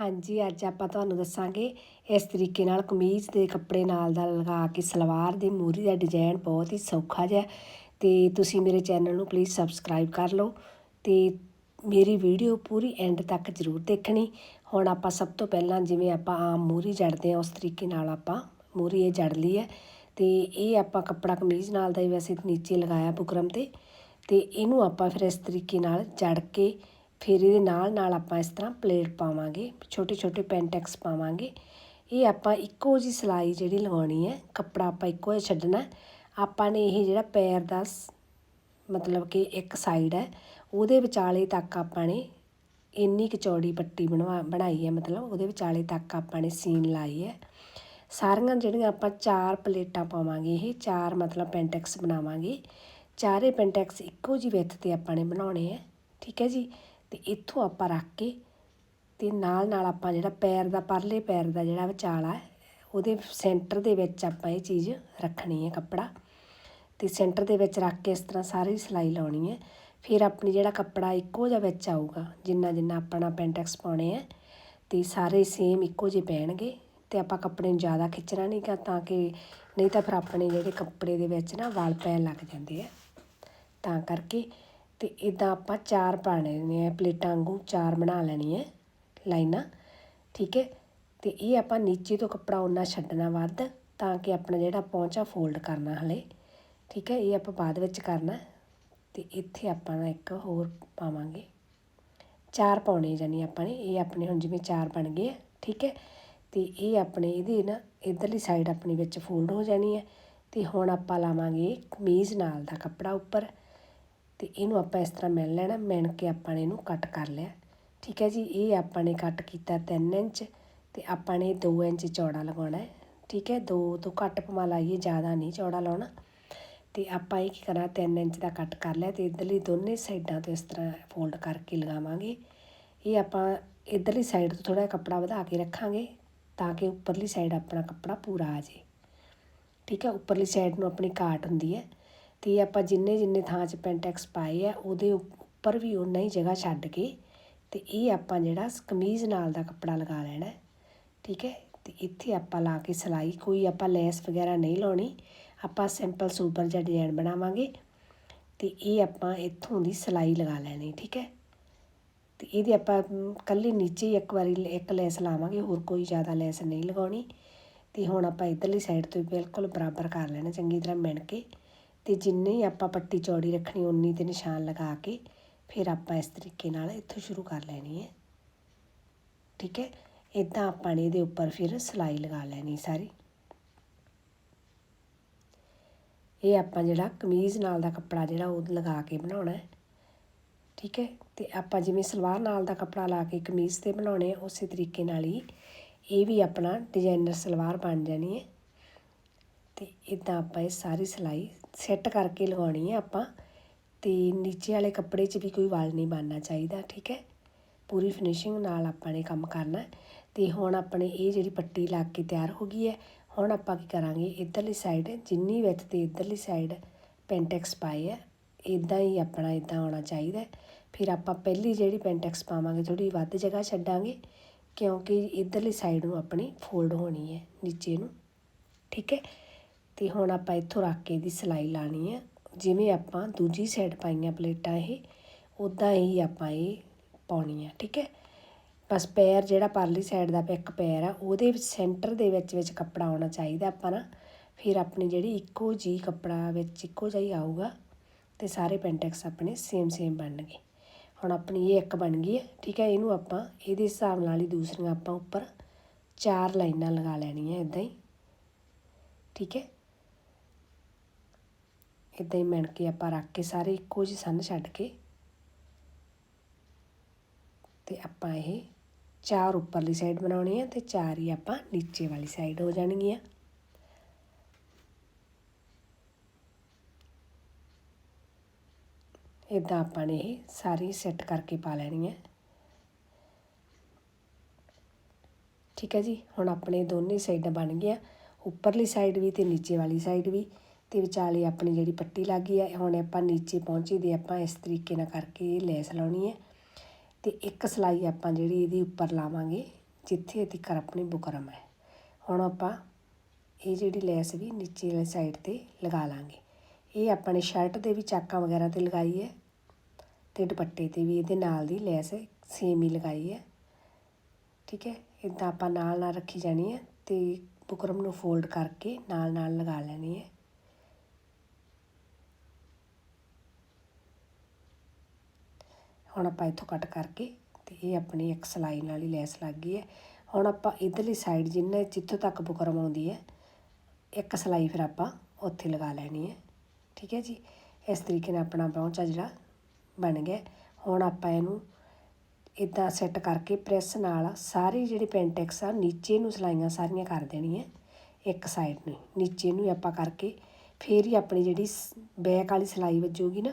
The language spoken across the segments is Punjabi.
ਹਾਂਜੀ, ਅੱਜ ਆਪਾਂ ਤੁਹਾਨੂੰ ਦੱਸਾਂਗੇ ਇਸ ਤਰੀਕੇ ਨਾਲ ਕਮੀਜ਼ ਦੇ ਕੱਪੜੇ ਨਾਲ ਦਾ ਲਗਾ ਕੇ ਸਲਵਾਰ ਦੀ ਮੂਰੀ ਦਾ ਡਿਜ਼ਾਈਨ ਬਹੁਤ ਹੀ ਸੌਖਾ ਜਿਹਾ ਤੇ ਤੁਸੀਂ ਮੇਰੇ ਚੈਨਲ ਨੂੰ ਪਲੀਜ਼ ਸਬਸਕ੍ਰਾਈਬ ਕਰ ਲਓ ਤੇ ਮੇਰੀ ਵੀਡੀਓ ਪੂਰੀ ਐਂਡ ਤੱਕ ਜ਼ਰੂਰ ਦੇਖਣੀ। ਹੁਣ ਆਪਾਂ ਸਭ ਤੋਂ ਪਹਿਲਾਂ ਜਿਵੇਂ ਆਪਾਂ ਆਮ ਮੂਰੀ ਜੜਦੇ ਆ ਉਸ ਤਰੀਕੇ ਨਾਲ ਆਪਾਂ ਮੂਰੀ ਇਹ ਜੜ ਲਈ ਹੈ। ਤੇ ਇਹ ਆਪਾਂ ਕੱਪੜਾ ਕਮੀਜ਼ ਨਾਲ ਦਾ ਹੀ ਵੈਸੇ ਨੀਚੇ ਲਗਾਇਆ ਬੁਕਰਮ ਤੇ ਤੇ ਇਹਨੂੰ ਆਪਾਂ ਫਿਰ ਇਸ ਤਰੀਕੇ ਨਾਲ ਜੜ ਕੇ ਫਿਰ ਇਹਦੇ ਨਾਲ ਨਾਲ ਆਪਾਂ ਇਸ ਤਰ੍ਹਾਂ ਪਲੇਟ ਪਾਵਾਂਗੇ ਛੋਟੇ ਛੋਟੇ ਪੈਂਟੈਕਸ ਪਾਵਾਂਗੇ। ਇਹ ਆਪਾਂ ਇੱਕੋ ਜੀ ਸਿਲਾਈ ਜਿਹੜੀ ਲਗਾਉਣੀ ਹੈ, ਕੱਪੜਾ ਆਪਾਂ ਇੱਕੋ ਜਿਹਾ ਛੱਡਣਾ ਆਪਾਂ ਨੇ ਇਹ ਜਿਹੜਾ ਪੈਰ ਦਾ ਮਤਲਬ ਕਿ ਇੱਕ ਸਾਈਡ ਹੈ, ਉਹਦੇ ਵਿਚਾਲੇ ਤੱਕ ਆਪਾਂ ਨੇ ਇੰਨੀ ਕੁ ਚੌੜੀ ਪੱਟੀ ਬਣਵਾ, ਬਣਾਈ ਹੈ, ਮਤਲਬ ਉਹਦੇ ਵਿਚਾਲੇ ਤੱਕ ਆਪਾਂ ਨੇ ਸੀਨ ਲਾਈ ਹੈ। ਸਾਰੀਆਂ ਜਿਹੜੀਆਂ ਆਪਾਂ ਚਾਰ ਪਲੇਟਾਂ ਪਾਵਾਂਗੇ, ਇਹ ਚਾਰ ਮਤਲਬ ਪੈਂਟੈਕਸ ਬਣਾਵਾਂਗੇ। ਚਾਰੇ ਪੈਂਟੈਕਸ ਇੱਕੋ ਜੀ ਵਿੱਥ ਤੇ ਆਪਾਂ ਨੇ ਬਣਾਉਣੇ ਹੈ, ਠੀਕ ਹੈ ਜੀ? ਅਤੇ ਇੱਥੋਂ ਆਪਾਂ ਰੱਖ ਕੇ ਅਤੇ ਨਾਲ ਨਾਲ ਆਪਾਂ ਜਿਹੜਾ ਪੈਰ ਦਾ, ਪਰਲੇ ਪੈਰ ਦਾ ਜਿਹੜਾ ਵਿਚਾਲਾ ਉਹਦੇ ਸੈਂਟਰ ਦੇ ਵਿੱਚ ਆਪਾਂ ਇਹ ਚੀਜ਼ ਰੱਖਣੀ ਹੈ ਕੱਪੜਾ। ਅਤੇ ਸੈਂਟਰ ਦੇ ਵਿੱਚ ਰੱਖ ਕੇ ਇਸ ਤਰ੍ਹਾਂ ਸਾਰੀ ਸਿਲਾਈ ਲਾਉਣੀ ਹੈ। ਫਿਰ ਆਪਣੀ ਜਿਹੜਾ ਕੱਪੜਾ ਇੱਕੋ ਜਿਹਾ ਵਿੱਚ ਆਊਗਾ, ਜਿੰਨਾ ਜਿੰਨਾ ਆਪਣਾ ਪੈਂਟੈਕਸ ਪਾਉਣੇ ਆ ਅਤੇ ਸਾਰੇ ਸੇਮ ਇੱਕੋ ਜਿਹੇ ਪੈਣਗੇ। ਅਤੇ ਆਪਾਂ ਕੱਪੜੇ ਨੂੰ ਜ਼ਿਆਦਾ ਖਿੱਚਣਾ ਨਹੀਂ ਗਾ, ਤਾਂ ਕਿ ਨਹੀਂ ਤਾਂ ਫਿਰ ਆਪਣੇ ਜਿਹੜੇ ਕੱਪੜੇ ਦੇ ਵਿੱਚ ਨਾ ਵਲ ਪੈਣ ਲੱਗ ਜਾਂਦੇ ਆ। ਤਾਂ ਕਰਕੇ ਅਤੇ ਇੱਦਾਂ ਆਪਾਂ ਚਾਰ ਪਾਣੇ ਨੇ ਪਲੇਟਾਂ ਵਾਂਗੂ ਚਾਰ ਬਣਾ ਲੈਣੀ ਹੈ ਲਾਈਨਾਂ, ਠੀਕ ਹੈ? ਅਤੇ ਇਹ ਆਪਾਂ ਨੀਚੇ ਤੋਂ ਕੱਪੜਾ ਓਨਾ ਛੱਡਣਾ ਵੱਧ ਤਾਂ ਕਿ ਆਪਣਾ ਜਿਹੜਾ ਪਹੁੰਚਾ ਫੋਲਡ ਕਰਨਾ ਹਲੇ, ਠੀਕ ਹੈ? ਇਹ ਆਪਾਂ ਬਾਅਦ ਵਿੱਚ ਕਰਨਾ ਅਤੇ ਇੱਥੇ ਆਪਾਂ ਨਾ ਇੱਕ ਹੋਰ ਪਾਵਾਂਗੇ। ਚਾਰ ਪਾਉਣੇ ਜਾਨੀ ਆਪਾਂ ਨੇ, ਇਹ ਆਪਣੇ ਹੁਣ ਜਿਵੇਂ ਚਾਰ ਬਣ ਗਏ ਠੀਕ ਹੈ? ਅਤੇ ਇਹ ਆਪਣੇ ਇਹਦੇ ਨਾ ਇਧਰਲੀ ਸਾਈਡ ਆਪਣੀ ਵਿੱਚ ਫੋਲਡ ਹੋ ਜਾਣੀ ਹੈ ਅਤੇ ਹੁਣ ਆਪਾਂ ਲਾਵਾਂਗੇ ਕਮੀਜ਼ ਨਾਲ ਦਾ ਕੱਪੜਾ ਉੱਪਰ। ਅਤੇ ਇਹਨੂੰ ਆਪਾਂ ਇਸ ਤਰ੍ਹਾਂ ਮਿਲ ਲੈਣਾ, ਮਿਣ ਕੇ ਆਪਾਂ ਨੇ ਇਹਨੂੰ ਕੱਟ ਕਰ ਲਿਆ। ਠੀਕ ਹੈ ਜੀ, ਇਹ ਆਪਾਂ ਨੇ ਕੱਟ ਕੀਤਾ 3 ਇੰਚ ਅਤੇ ਆਪਾਂ ਨੇ 2 ਇੰਚ ਚੌੜਾ ਲਗਾਉਣਾ ਹੈ। ਠੀਕ ਹੈ 2 ਤੋਂ ਘੱਟ ਪਮਾ ਲਾਈਏ, ਜ਼ਿਆਦਾ ਨਹੀਂ ਚੌੜਾ ਲਾਉਣਾ। ਤੇ ਆਪਾਂ ਇਹ ਕੀ ਕਰਾਂ 3 ਇੰਚ ਦਾ ਕੱਟ ਕਰ ਲਿਆ ਤੇ ਇਧਰਲੀ ਦੋਨੇ ਸਾਈਡਾਂ ਤੋਂ ਇਸ ਤਰ੍ਹਾਂ ਫੋਲਡ ਕਰਕੇ ਲਗਾਵਾਂਗੇ। ਇਹ ਆਪਾਂ ਇਧਰਲੀ ਸਾਈਡ ਤੋਂ ਥੋੜਾ ਕੱਪੜਾ ਵਧਾ ਕੇ ਰੱਖਾਂਗੇ ਤਾਂ ਕਿ ਉੱਪਰਲੀ ਸਾਈਡ ਆਪਣਾ ਕੱਪੜਾ ਪੂਰਾ ਆ ਜੇ ਠੀਕ ਹੈ, ਉੱਪਰਲੀ ਸਾਈਡ ਨੂੰ ਆਪਣੀ ਕਾਟ ਹੁੰਦੀ ਹੈ। ਅਤੇ ਆਪਾਂ ਜਿੰਨੇ ਜਿੰਨੇ ਥਾਂ 'ਚ ਪੈਂਟੈਕਸ ਪਾਏ ਆ, ਉਹਦੇ ਉੱਪਰ ਵੀ ਉਨਾ ਹੀ ਜਗ੍ਹਾ ਛੱਡ ਕੇ ਅਤੇ ਇਹ ਆਪਾਂ ਜਿਹੜਾ ਕਮੀਜ਼ ਨਾਲ ਦਾ ਕੱਪੜਾ ਲਗਾ ਲੈਣਾ। ਠੀਕ ਹੈ? ਅਤੇ ਇੱਥੇ ਆਪਾਂ ਲਾ ਕੇ ਸਿਲਾਈ, ਕੋਈ ਆਪਾਂ ਲੈਸ ਵਗੈਰਾ ਨਹੀਂ ਲਾਉਣੀ। ਆਪਾਂ ਸਿੰਪਲ ਸੁਪਰ ਜਿਹਾ ਡਿਜ਼ਾਈਨ ਬਣਾਵਾਂਗੇ ਅਤੇ ਇਹ ਆਪਾਂ ਇੱਥੋਂ ਦੀ ਸਿਲਾਈ ਲਗਾ ਲੈਣੀ, ਠੀਕ ਹੈ? ਅਤੇ ਇਹਦੇ ਆਪਾਂ ਕੱਲੇ ਨੀਚੇ ਇੱਕ ਵਾਰੀ ਇੱਕ ਲੈਸ ਲਾਵਾਂਗੇ, ਹੋਰ ਕੋਈ ਜ਼ਿਆਦਾ ਲੈਸ ਨਹੀਂ ਲਗਾਉਣੀ। ਅਤੇ ਹੁਣ ਆਪਾਂ ਇਧਰਲੀ ਸਾਈਡ ਤੋਂ ਬਿਲਕੁਲ ਬਰਾਬਰ ਕਰ ਲੈਣਾ, ਚੰਗੀ ਤਰ੍ਹਾਂ ਮਿਣ ਕੇ। ਅਤੇ ਜਿੰਨੀ ਆਪਾਂ ਪੱਟੀ ਚੌੜੀ ਰੱਖਣੀ, ਉਨੀ ਤੇ ਨਿਸ਼ਾਨ ਲਗਾ ਕੇ ਫਿਰ ਆਪਾਂ ਇਸ ਤਰੀਕੇ ਨਾਲ ਇੱਥੋਂ ਸ਼ੁਰੂ ਕਰ ਲੈਣੀ ਹੈ। ਠੀਕ ਹੈ? ਇਦਾਂ ਆਪਾਂ ਨੇ ਇਹਦੇ ਉੱਪਰ ਫਿਰ ਸਿਲਾਈ ਲਗਾ ਲੈਣੀ ਸਾਰੀ। ਇਹ ਆਪਾਂ ਜਿਹੜਾ ਕਮੀਜ਼ ਨਾਲ ਦਾ ਕੱਪੜਾ ਜਿਹੜਾ ਉਹ ਲਗਾ ਕੇ ਬਣਾਉਣਾ ਹੈ। ਠੀਕ ਹੈ? ਤੇ ਆਪਾਂ ਜਿਵੇਂ ਸਲਵਾਰ ਨਾਲ ਦਾ ਕੱਪੜਾ ਲਾ ਕੇ ਕਮੀਜ਼ ਤੇ ਬਣਾਉਣੇ ਆ, ਉਸੇ ਤਰੀਕੇ ਨਾਲ ਹੀ ਇਹ ਵੀ ਆਪਣਾ ਡਿਜ਼ਾਈਨਰ ਸਲਵਾਰ ਬਣ ਜਾਣੀ ਹੈ। ਤੇ ਇਦਾਂ ਆਪਾਂ ਇਹ ਸਾਰੀ ਸਿਲਾਈ ਸੈੱਟ ਕਰਕੇ ਲਗਾਉਣੀ ਹੈ ਆਪਾਂ ਤੇ ਨੀਚੇ ਵਾਲੇ ਕੱਪੜੇ 'ਚ ਵੀ ਕੋਈ ਵਾਲ ਨਹੀਂ ਬਣਨਾ ਚਾਹੀਦਾ, ਠੀਕ ਹੈ? ਪੂਰੀ ਫਿਨਿਸ਼ਿੰਗ ਨਾਲ ਆਪਾਂ ਨੇ ਕੰਮ ਕਰਨਾ ਤੇ ਹੁਣ ਆਪਣੇ ਇਹ ਜਿਹੜੀ ਪੱਟੀ ਲੱਗ ਕੇ ਤਿਆਰ ਹੋ ਗਈ ਹੈ, ਹੁਣ ਆਪਾਂ ਕੀ ਕਰਾਂਗੇ? ਇਧਰਲੀ ਸਾਈਡ ਜਿੰਨੀ ਵਿੱਚ ਤੇ ਇਧਰਲੀ ਸਾਈਡ ਪੈਂਟੈਕਸ ਪਾਏ ਆ ਇਦਾਂ ਹੀ ਆਪਣਾ ਇਦਾਂ ਆਉਣਾ ਚਾਹੀਦਾ ਫਿਰ ਆਪਾਂ ਪਹਿਲੀ ਜਿਹੜੀ ਪੈਂਟੈਕਸ ਪਾਵਾਂਗੇ ਥੋੜੀ ਵੱਧ ਜਗ੍ਹਾ ਛੱਡਾਂਗੇ ਕਿਉਂਕਿ ਇਧਰਲੀ ਸਾਈਡ ਨੂੰ ਆਪਣੀ ਫੋਲਡ ਹੋਣੀ ਹੈ, ਨੀਚੇ ਨੂੰ, ਠੀਕ ਹੈ? ਅਤੇ ਹੁਣ ਆਪਾਂ ਇੱਥੋਂ ਰੱਖ ਕੇ ਦੀ ਸਿਲਾਈ ਲਾਣੀ ਹੈ ਜਿਵੇਂ ਆਪਾਂ ਦੂਜੀ ਸਾਈਡ ਪਾਈਆਂ ਪਲੇਟਾਂ ਇਹ ਉੱਦਾਂ ਹੀ ਆਪਾਂ ਇਹ ਪਾਉਣੀ ਆ, ਠੀਕ ਹੈ? ਬਸ ਪੈਰ ਜਿਹੜਾ ਪਰਲੀ ਸਾਈਡ ਦਾ ਇੱਕ ਪੈਰ ਆ, ਉਹਦੇ ਸੈਂਟਰ ਦੇ ਵਿੱਚ ਵਿੱਚ ਕੱਪੜਾ ਆਉਣਾ ਚਾਹੀਦਾ ਆਪਾਂ ਨਾ। ਫਿਰ ਆਪਣੀ ਜਿਹੜੀ ਇੱਕੋ ਜੀ ਕੱਪੜਾ ਵਿੱਚ ਇੱਕੋ ਜਿਹਾ ਹੀ ਆਊਗਾ ਤੇ ਸਾਰੇ ਪੈਂਟੈਕਸ ਆਪਣੇ ਸੇਮ ਸੇਮ ਬਣਨਗੇ ਹੁਣ ਆਪਣੀ ਇਹ ਇੱਕ ਬਣ ਗਈ ਹੈ ਠੀਕ ਹੈ? ਇਹਨੂੰ ਆਪਾਂ ਇਹਦੇ ਹਿਸਾਬ ਨਾਲ ਹੀ ਦੂਸਰੀਆਂ ਆਪਾਂ ਉੱਪਰ ਚਾਰ ਲਾਈਨਾਂ ਲਗਾ ਲੈਣੀਆਂ ਇਦਾਂ ਹੀ, ਠੀਕ ਹੈ? ਇਦਾਂ ਹੀ ਮਿਣ ਕੇ ਆਪਾਂ ਰੱਖ ਕੇ ਸਾਰੇ ਇੱਕੋ ਜਿਹੇ ਸੰਨ ਛੱਡ ਕੇ ਤੇ ਆਪਾਂ ਇਹ ਚਾਰ ਉੱਪਰਲੀ ਸਾਈਡ ਬਣਾਉਣੀ ਹੈ ਤੇ ਚਾਰ ਹੀ ਆਪਾਂ ਨੀਚੇ ਵਾਲੀ ਸਾਈਡ ਹੋ ਜਾਣਗੀਆਂ। ਇਦਾਂ ਆਪਾਂ ਨੇ ਇਹ ਸਾਰੀ ਸੈੱਟ ਕਰਕੇ ਪਾ ਲੈਣੀ ਹੈ ਠੀਕ ਹੈ ਜੀ, ਹੁਣ ਆਪਣੇ ਦੋਨੇ ਸਾਈਡਾਂ ਬਣ ਗਈਆਂ, ਉੱਪਰਲੀ ਸਾਈਡ ਵੀ ਤੇ ਨੀਚੇ ਵਾਲੀ ਸਾਈਡ ਵੀ। ਤੇ ਵਿਚਾਲੇ ਆਪਣੀ ਜਿਹੜੀ ਪੱਟੀ ਲੱਗੀ ਹੈ ਹੁਣ ਆਪਾਂ ਨੀਚੇ ਪਹੁੰਚੀ ਦੇ ਆਪਾਂ ਇਸ ਤਰੀਕੇ ਨਾਲ ਕਰਕੇ ਲੈਸ ਲਾਉਣੀ ਹੈ। ਤੇ ਇੱਕ ਸਲਾਈ ਆਪਾਂ ਜਿਹੜੀ ਇਹਦੀ ਉੱਪਰ ਲਾਵਾਂਗੇ, ਜਿੱਥੇ ਤੱਕ ਆਪਣੀ ਬੁਕਰਮ ਹੈ। ਹੁਣ ਆਪਾਂ ਇਹ ਜਿਹੜੀ ਲੈਸ ਵੀ ਨੀਚੇ ਵਾਲੀ ਸਾਈਡ ਤੇ ਲਗਾ ਲਾਂਗੇ। ਇਹ ਆਪਣੇ ਸ਼ਰਟ ਦੇ ਵੀ ਚਾਕਾਂ ਵਗੈਰਾ ਤੇ ਲਗਾਈ ਹੈ ਤੇ ਦੁਪੱਟੇ ਤੇ ਵੀ ਇਹਦੇ ਨਾਲ ਦੀ ਲੈਸ ਸੇਮ ਹੀ ਲਗਾਈ ਹੈ। ਠੀਕ ਹੈ, ਇਦਾਂ ਆਪਾਂ ਨਾਲ ਨਾਲ ਰੱਖੀ ਜਾਣੀ ਹੈ ਤੇ ਬੁਕਰਮ ਨੂੰ ਫੋਲਡ ਕਰਕੇ ਨਾਲ ਨਾਲ ਲਗਾ ਲੈਣੀ ਹੈ। ਹੁਣ ਆਪਾਂ ਇੱਥੋਂ ਕੱਟ ਕਰਕੇ ਤੇ ਇਹ ਆਪਣੀ ਇੱਕ ਸਲਾਈ ਨਾਲ ਹੀ ਲੈਸ ਲੱਗ ਗਈ ਹੈ। ਹੁਣ ਆਪਾਂ ਇਧਰਲੀ ਸਾਈਡ ਜਿੰਨੇ ਜਿੱਥੋਂ ਤੱਕ ਬੁਕਰਮ ਆਉਂਦੀ ਹੈ, ਇੱਕ ਸਲਾਈ ਫਿਰ ਆਪਾਂ ਉੱਥੇ ਲਗਾ ਲੈਣੀ ਹੈ। ਠੀਕ ਹੈ ਜੀ? ਇਸ ਤਰੀਕੇ ਨਾਲ ਆਪਣਾ ਪਹੁੰਚਾ ਜਿਹੜਾ ਬਣ ਗਿਆ। ਹੁਣ ਆਪਾਂ ਇਹਨੂੰ ਇਦਾਂ ਸੈੱਟ ਕਰਕੇ ਪ੍ਰੈਸ ਨਾਲ ਸਾਰੀ ਜਿਹੜੀ ਪੈਂਟੈਕਸ ਆ, ਨੀਚੇ ਨੂੰ ਸਲਾਈਆਂ ਸਾਰੀਆਂ ਕਰ ਦੇਣੀਆਂ। ਇੱਕ ਸਾਈਡ ਨੂੰ, ਨੀਚੇ ਨੂੰ ਆਪਾਂ ਕਰਕੇ ਫੇਰ ਹੀ ਆਪਣੀ ਜਿਹੜੀ ਬੈਕ ਵਾਲੀ ਸਲਾਈ ਵੱਜੂਗੀ ਨਾ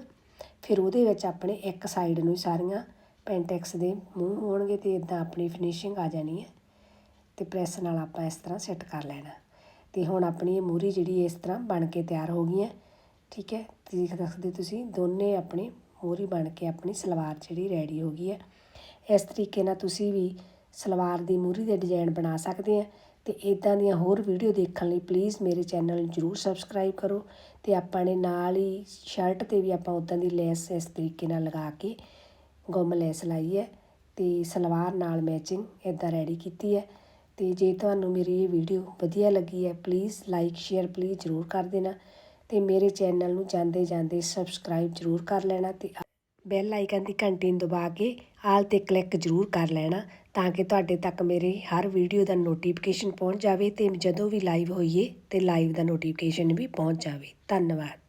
ਫਿਰ ਉਹਦੇ ਵਿੱਚ ਆਪਣੇ ਇੱਕ ਸਾਈਡ ਨੂੰ ਸਾਰੀਆਂ ਪੈਂਟੈਕਸ ਦੇ ਮੂੰਹ ਹੋਣਗੇ ਤੇ ਇਦਾਂ ਆਪਣੀ ਫਿਨਿਸ਼ਿੰਗ ਆ ਜਾਣੀ ਹੈ। ਤੇ ਪ੍ਰੈਸ ਨਾਲ ਆਪਾਂ ਇਸ ਤਰ੍ਹਾਂ ਸੈੱਟ ਕਰ ਲੈਣਾ। ਤੇ ਹੁਣ ਆਪਣੀ ਇਹ ਮੂਰੀ ਜਿਹੜੀ ਇਸ ਤਰ੍ਹਾਂ ਬਣ ਕੇ ਤਿਆਰ ਹੋ ਗਈ ਹੈ, ਠੀਕ ਹੈ? ਦੇਖ ਸਕਦੇ ਤੁਸੀਂ ਦੋਨੇ ਆਪਣੀ ਮੂਰੀ ਬਣ ਕੇ ਆਪਣੀ ਸਲਵਾਰ ਜਿਹੜੀ ਰੈਡੀ ਹੋ ਗਈ ਹੈ। ਇਸ ਤਰੀਕੇ ਨਾਲ ਤੁਸੀਂ ਵੀ ਸਲਵਾਰ ਦੀ ਮੂਰੀ ਦੇ ਡਿਜ਼ਾਈਨ ਬਣਾ ਸਕਦੇ ਆ ਅਤੇ ਇੱਦਾਂ ਦੀਆਂ ਹੋਰ ਵੀਡੀਓ ਦੇਖਣ ਲਈ ਪਲੀਜ਼ ਮੇਰੇ ਚੈਨਲ ਨੂੰ ਜਰੂਰ ਸਬਸਕ੍ਰਾਈਬ ਕਰੋ ਅਤੇ ਆਪਾਂ ਨੇ ਨਾਲ ਹੀ ਸ਼ਰਟ ਤੇ ਵੀ ਆਪਾਂ ਉੱਦਾਂ ਦੀ ਲੈਸ ਇਸ ਤਰੀਕੇ ਨਾਲ ਲਗਾ ਕੇ ਗੁੰਮ ਲੈਸ ਲਾਈ ਹੈ ਅਤੇ ਸਲਵਾਰ ਨਾਲ ਮੈਚਿੰਗ ਇੱਦਾਂ ਰੈਡੀ ਕੀਤੀ ਹੈ ਅਤੇ ਜੇ ਤੁਹਾਨੂੰ ਮੇਰੀ ਇਹ ਵੀਡੀਓ ਵਧੀਆ ਲੱਗੀ ਹੈ ਪਲੀਜ਼ ਲਾਈਕ ਸ਼ੇਅਰ ਪਲੀਜ਼ ਜਰੂਰ ਕਰ ਦੇਣਾ ਅਤੇ ਮੇਰੇ ਚੈਨਲ ਨੂੰ ਜਾਂਦੇ ਜਾਂਦੇ ਸਬਸਕ੍ਰਾਈਬ ਜਰੂਰ ਕਰ ਲੈਣਾ ਅਤੇ ਬੈਲ ਆਈਕਨ ਦੀ ਘੰਟੀ ਨੂੰ ਦਬਾ ਕੇ ਆਲ ਤੇ ਕਲਿੱਕ ਜਰੂਰ ਕਰ ਲੈਣਾ ਤਾਂ ਕਿ ਤੁਹਾਡੇ ਤੱਕ ਮੇਰੀ ਹਰ ਵੀਡੀਓ ਦਾ ਨੋਟੀਫਿਕੇਸ਼ਨ ਪਹੁੰਚ ਜਾਵੇ ਤੇ ਜਦੋਂ ਵੀ ਲਾਈਵ ਹੋਈਏ ਤੇ ਲਾਈਵ ਦਾ ਨੋਟੀਫਿਕੇਸ਼ਨ ਵੀ ਪਹੁੰਚ ਜਾਵੇ। ਧੰਨਵਾਦ।